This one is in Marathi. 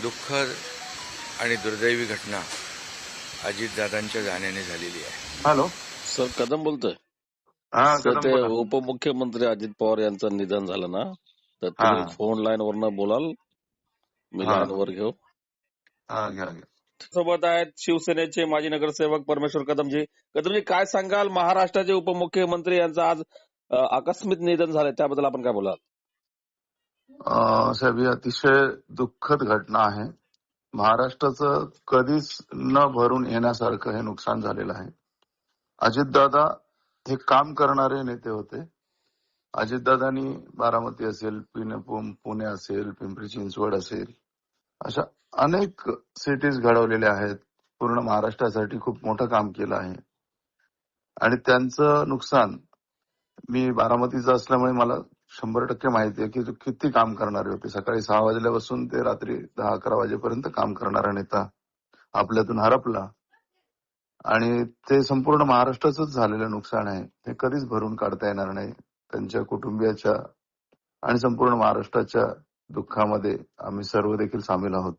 दुःखद आणि दुर्दैवी घटना अजितदादांच्या जाण्याने झालेली आहे. हॅलो. सर कदम बोलतोय. हा सर ते. उपमुख्यमंत्री अजित पवार यांचं निधन झालं ना? तर. तुम्ही फोन लाईन वरनं बोलाल. मी. लाईन वर घेऊ. हा घ्या घ्या. सोबत आहेत शिवसेनेचे माजी नगरसेवक परमेश्वर कदमजी. कदमजी काय सांगाल? महाराष्ट्राचे उपमुख्यमंत्री यांचं आज अ, आकस्मिक निधन झालंय. त्याबद्दल आपण काय बोलाल? साहेब ही अतिशय दुःखद घटना आहे. महाराष्ट्राचं कधीच न भरून येण्यासारखं हे नुकसान झालेलं आहे. अजितदादा हे काम करणारे नेते होते. अजितदादांनी बारामती असेल पुणे असेल पिंपरी चिंचवड असेल अशा अनेक सिटीज घडवलेल्या आहेत. पूर्ण महाराष्ट्रासाठी खूप मोठं काम केलं आहे. आणि त्यांचं नुकसान मी बारामतीचा असल्यामुळे मला शंभर टक्के माहिती आहे की तो किती काम करणारे होते. सकाळी सहा वाजल्यापासून ते रात्री दहा अकरा वाजेपर्यंत काम करणारा नेता आपल्यातून हरपला. आणि ते संपूर्ण महाराष्ट्राचंच झालेलं नुकसान आहे. ते कधीच भरून काढता येणार नाही. त्यांच्या कुटुंबियाच्या आणि संपूर्ण महाराष्ट्राच्या दुःखामध्ये आम्ही सर्व देखील सामील आहोत.